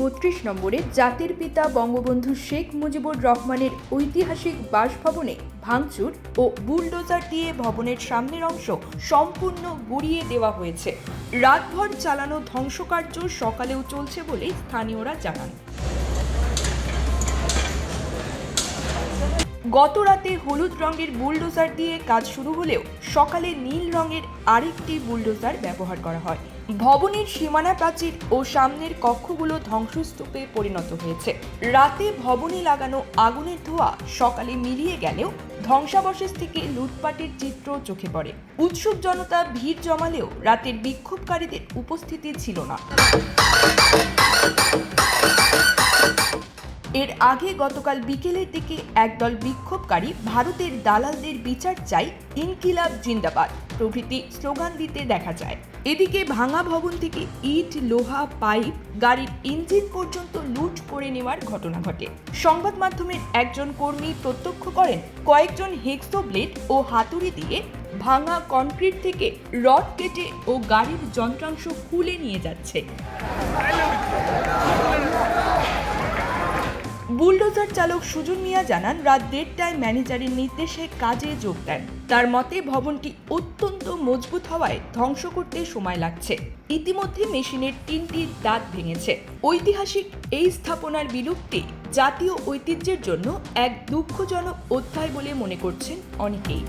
বত্রিশ নম্বরে জাতির পিতা বঙ্গবন্ধু শেখ মুজিবুর রহমানের ঐতিহাসিক বাসভবনে ভাঙচুর ও বুলডোজার দিয়ে ভবনের সামনের অংশ সম্পূর্ণ গুড়িয়ে দেওয়া হয়েছে। রাতভর চালানো ধ্বংসকার্য সকালেও চলছে বলে স্থানীয়রা জানান। গত রাতে হলুদ রঙের বুলডোজার দিয়ে কাজ শুরু হলেও সকালে নীল রঙের আরেকটি বুলডোজার ব্যবহার করা হয়। ভবনের সীমানা প্রাচীর ও সামনের কক্ষগুলো ধ্বংসস্তূপে পরিণত হয়েছে। রাতে ভবনে লাগানো আগুনের ধোঁয়া সকালে মিলিয়ে গেলেও ধ্বংসাবশেষ থেকে লুটপাটের চিত্র চোখে পড়ে। উৎসুক জনতা ভিড় জমালেও রাতের বিক্ষোভকারীদের উপস্থিতি ছিল না। এর আগে গতকাল বিকেলের দিকে একদল বিক্ষোভকারী ভারতের দালালদের বিচার চাই ইনকিলাব জিন্দাবাদ। প্রভৃতি স্লোগান দিতে দেখা যায়। এদিকে ভাঙা ভবন থেকে ইট, লোহা, পাইপ, গাড়ির ইঞ্জিন পর্যন্ত লুট করে নেওয়ার ঘটনা ঘটে। সংবাদ মাধ্যমের একজন কর্মী প্রত্যক্ষ করেন, কয়েকজন হেক্সো ব্লেড ও হাতুড়ি দিয়ে ভাঙা কনক্রিট থেকে রড কেটে ও গাড়ির যন্ত্রাংশ খুলে নিয়ে যাচ্ছে। বুলডোজার চালক সুজন মিয়া জানান, রাত দেড়টায় ম্যানেজারের নির্দেশে কাজে যোগ দেন। তার মতে, ভবনটি অত্যন্ত মজবুত হওয়ায় ধ্বংস করতে সময় লাগছে। ইতিমধ্যে মেশিনের তিনটি দাঁত ভেঙেছে। ঐতিহাসিক এই স্থাপনার বিলুপ্তি জাতীয় ঐতিহ্যের জন্য এক দুঃখজনক অধ্যায় বলে মনে করছেন অনেকেই।